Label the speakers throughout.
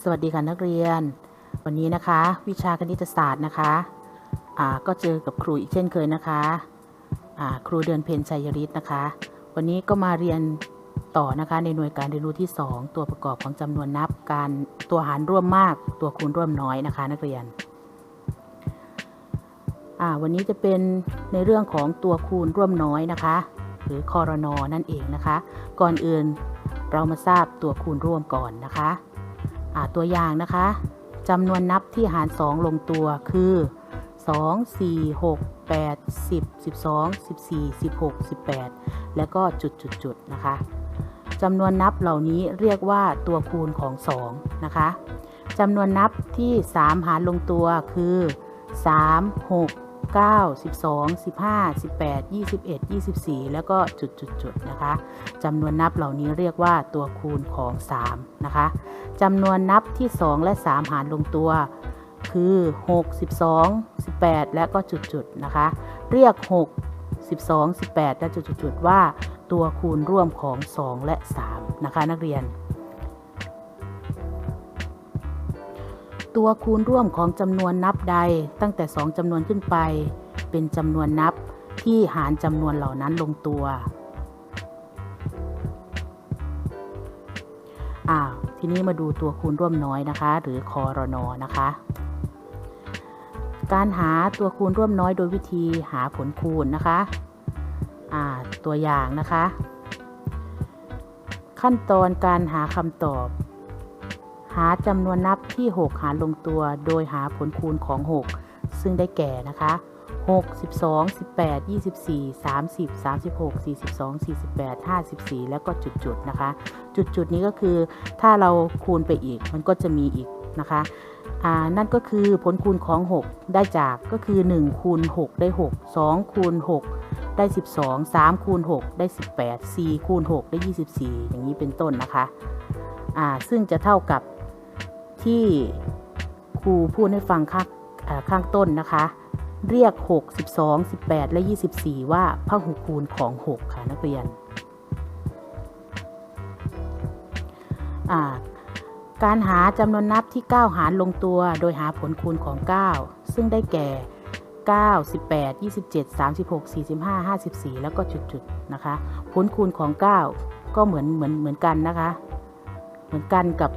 Speaker 1: สวัสดีค่ะนักเรียน วันนี้นะคะ วิชาคณิตศาสตร์นะคะอ่าก็เจอกับครูอีกเช่นเคยนะคะอ่าครูเดือนเพ็ญชัยฤทธิ์นะคะ วันนี้ก็มาเรียนต่อนะคะในหน่วยการเรียนรู้ที่ 2 ตัวประกอบของจำนวนนับการตัวหารร่วมมาก ตัวคูณร่วมน้อยนะคะ นักเรียนอ่าวันนี้จะเป็นในเรื่องของตัวคูณร่วมน้อยนะคะ หรือคอรนอนั่นเองนะคะ ก่อนอื่นเรามาทราบตัวคูณร่วมก่อนนะคะ ตัวอย่างนะคะจำนวนนับที่หาร 2 ลงตัวคือ 2 4 6 8 10 12 14 16 18 แล้วก็จุดจุดจุดนะคะจำนวนนับเหล่านี้เรียกว่าตัวคูณของ 2 นะคะจำนวนนับที่ 3 หารลงตัวคือ 3 6 9 12 15 18 21 24 แล้วก็จุดจุดจุดนะคะจำนวนนับเหล่านี้เรียกว่าตัวคูณของ 3 นะคะจำนวนนับที่ 2 และ 3 หารลงตัวคือ 6 12 18 และก็จุดๆนะคะ เรียก 6 12 18 และจุดๆว่าตัวคูณร่วมของ 2 และ 3 นะคะนักเรียน ตัวคูณร่วมของจำนวนนับใดตั้งแต่ 2จำนวนขึ้นไป เป็นจำนวนนับที่หารจำนวนเหล่านั้นลงตัวอ่าทีนี้มาดูตัวคูณร่วมน้อยนะคะ หรือคอรนอนะคะ การหาตัวคูณร่วมน้อยโดยวิธีหาผลคูณนะคะอ่าตัวอย่างนะคะ ขั้นตอนการหาคำตอบ หาจำนวนนับที่ 6 หารลงตัว โดยหาผลคูณของ 6 ซึ่งได้แก่นะคะ6 12 18 24 30 36 42 48 54 แล้วก็จุดๆนะคะ จุดๆนี้ก็คือถ้าเราคูณไปอีกมันก็จะมีอีกนะคะนั่นก็คือผลคูณของ 6 ได้จากก็คือ 1 คูณ 6 ได้ 6 2 คูณ 6 ได้ 12 3 คูณ 6 ได้ 18 4 คูณ 6 ได้ 24 อย่างนี้เป็นต้นนะคะ ซึ่งจะเท่ากับ ที่ครูพูดให้ฟังข้างาข้างต้นนะคะ เรียก 6 12 18 และ 24 ว่าพหุคูณของ 6 ค่ะนักเรียนการหาจำนวนนับที่ 9 หารลงตัว โดยหาผลคูณของ 9 ซึ่งได้แก่ 9 18 27 36 45 54 แล้วก็จุดๆนะคะ ผลคูณของ 9 ก็เหมือนเหมือนเหมือนกันนะคะ เหมือนกันกับ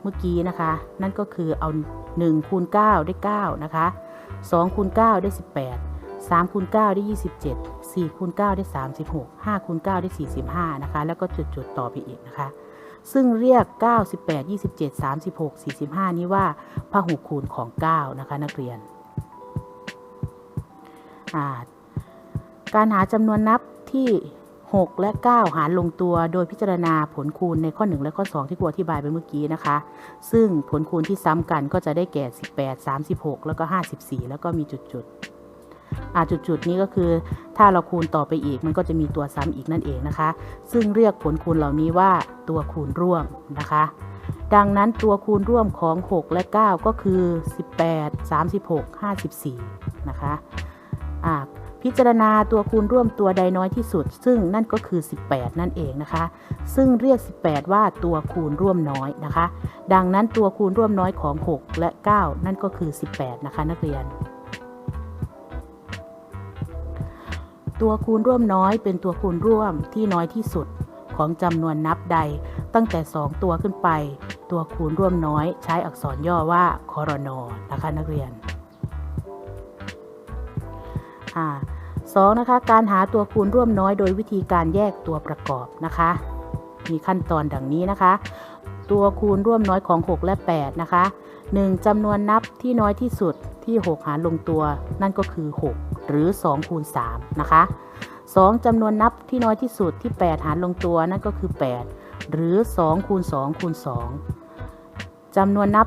Speaker 1: เมื่อกี้นะคะ นั่นก็คือเอา1คูณ9ได้9นะคะ2คูณ9ได้ 18 3คูณ9ได้ 27 4คูณ9ได้ 36 5คูณ9ได้ 45 นะคะ แล้วก็จุดๆ ต่อไปอีกนะคะ ซึ่งเรียก9 18 27 36 45 นี้ว่าพหุคูณของ 9 นะคะ นักเรียน การหาจำนวนนับที่ 6 และ 9 หารลงตัวโดยพิจารณาผลคูณในข้อ 1 และข้อ 2 ที่ครูอธิบายไปเมื่อกี้นะคะ ซึ่งผลคูณที่ซ้ำกันก็จะได้แก่ 18 36 แล้วก็ 54 แล้วก็มีจุดๆอาจุดๆนี้ก็คือถ้าเราคูณต่อไปอีกมันก็จะมีตัวซ้ำอีกนั่นเองนะคะ ซึ่งเรียกผลคูณเหล่านี้ว่าตัวคูณร่วมนะคะ ดังนั้นตัวคูณร่วมของ 6 และ 9 ก็คือ 18 36 54 นะคะอ่า พิจารณาตัวคูณร่วมตัวใดน้อยที่สุด ซึ่งนั่นก็คือ 18 นั่นเองนะคะ ซึ่งเรียก 18 ว่าตัวคูณร่วมน้อยนะคะ ดังนั้นตัวคูณร่วมน้อยของ 6 และ 9 นั่นก็คือ 18 นะคะ นักเรียน ตัวคูณร่วมน้อยเป็นตัวคูณร่วมที่น้อยที่สุดของจำนวนนับใดตั้งแต่ 2 ตัวขึ้นไป ตัวคูณร่วมน้อยใช้อักษรย่อว่าคอรนอนะคะ นักเรียน อ่าสองนะคะการหาตัวคูณร่วมน้อยโดยวิธีการแยกตัวประกอบนะคะ มีขั้นตอนดังนี้นะคะ ตัวคูณร่วมน้อยของ 6 และ 8 นะคะ 1จำนวนนับที่น้อยที่สุดที่ 6 หารลงตัว นั่นก็คือ 6 หรือ 2 คูณ 3 นะคะ 2จำนวนนับที่น้อยที่สุดที่ 8 หารลงตัวนั่นก็คือ 8 หรือ 2 คูณ 2 คูณ 2จำนวนนับ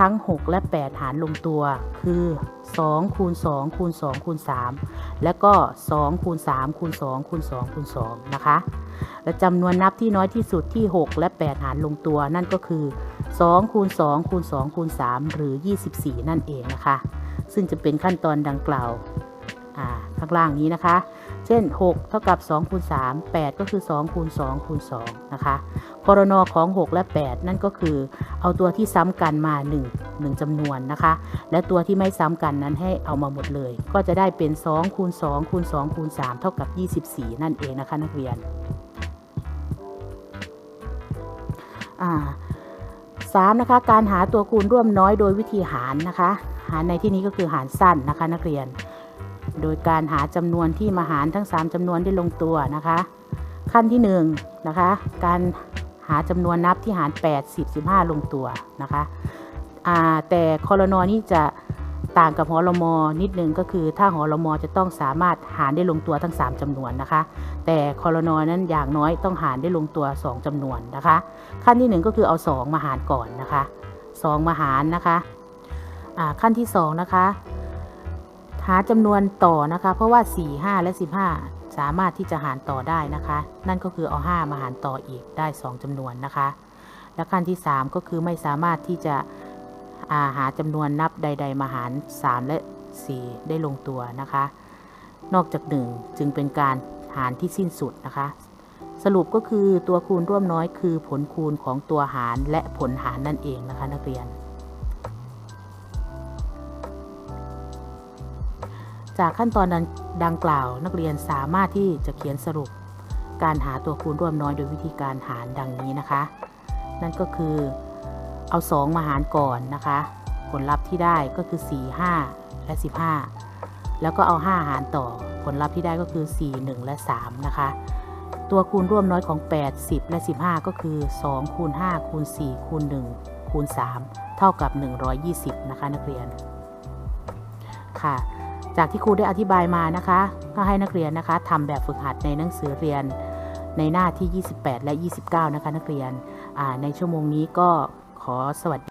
Speaker 1: ทั้ง 6 และ 8 หารลงตัว คือ2คูณ2คูณ2คูณ3และก็2คูณ3คูณ2คูณ2คูณ2นะคะ และจำนวนนับที่น้อยที่สุดที่ 6 และ 8 หารลงตัว นั่นก็คือ2คูณ2คูณ2คูณ3หรือ 24 นั่นเองนะคะ ซึ่งจะเป็นขั้นตอนดังกล่าวข้างล่างนี้นะคะ เช่น 6 เท่ากับ2คูณ3 8 ก็คือ2คูณ2คูณ2นะคะ คอรนอของ 6 และ 8 นั่นก็คือเอาตัวที่ซ้ำกันมา 1 1จำนวนนะคะ และตัวที่ไม่ซ้ำกันนั้นให้เอามาหมดเลย ก็จะได้เป็น 2 คูณ 2 คูณ 2 คูณ 3 เท่ากับ 24 นั่นเองนะคะนักเรียนอ่าสามนะคะการหาตัวคูณร่วมน้อยโดยวิธีหารนะคะ หารในที่นี้ก็คือหารสั้นนะคะนักเรียน โดยการหาจำนวนที่มาหารทั้ง 3จำนวนได้ลงตัวนะคะ ขั้นที่1นงนะคะการ หาจำนวนนับที่หาร 8 10 15 ลงตัวนะคะแต่คอรนอนี่จะต่างกับหอรมอนิดนึงก็คือถ้าหอรมอจะต้องสามารถหารได้ลงตัวทั้ง 3จำนวนนะคะ แต่คอรนอนั้นอย่างน้อยต้องหารได้ลงตัว 2จำนวนนะคะ ขั้นที่ 1 ก็คือเอา 2 มาหารก่อนนะคะ 2 มาหารนะคะขั้นที่ 2 นะคะ หาจำนวนต่อนะคะ เพราะว่า 4 5 และ 15 สามารถที่จะหารต่อได้นะคะ นั่นก็คือเอา 5 มาหารต่ออีกได้ 2จำนวนนะคะ และขั้นที่ 3 ก็คือไม่สามารถที่จะอาหาจำนวนนับใด ๆ มาหาร 3 และ 4 ได้ลงตัวนะคะ นอกจาก 1 จึงเป็นการหารที่สิ้นสุดนะคะ สรุปก็คือตัวคูณร่วมน้อยคือผลคูณของตัวหารและผลหารนั่นเองนะคะนักเรียน จากขั้นตอนดังดังกล่าว นักเรียนสามารถที่จะเขียนสรุป การหาตัวคูณร่วมน้อยโดยวิธีการหารดังนี้นะคะ นั่นก็คือเอา 2 มาหารก่อนนะคะ ผลลัพธ์ที่ได้ก็คือ 4 5 และ 15 แล้วก็เอา 5 หารต่อ ผลลัพธ์ที่ได้ก็คือ 4 1 และ 3 นะคะ ตัวคูณร่วมน้อยของ 8 10 และ 15 ก็คือ 2 คูณ 5 คูณ 4 คูณ 1 คูณ 3 เท่ากับ 120 นะคะนักเรียน ค่ะ จากที่ครูได้อธิบายมานะคะ ก็ให้นักเรียนนะคะทำแบบฝึกหัดในหนังสือเรียนในหน้าที่ 28 และ 29 นะคะนักเรียนในชั่วโมงนี้ก็ขอสวัสดี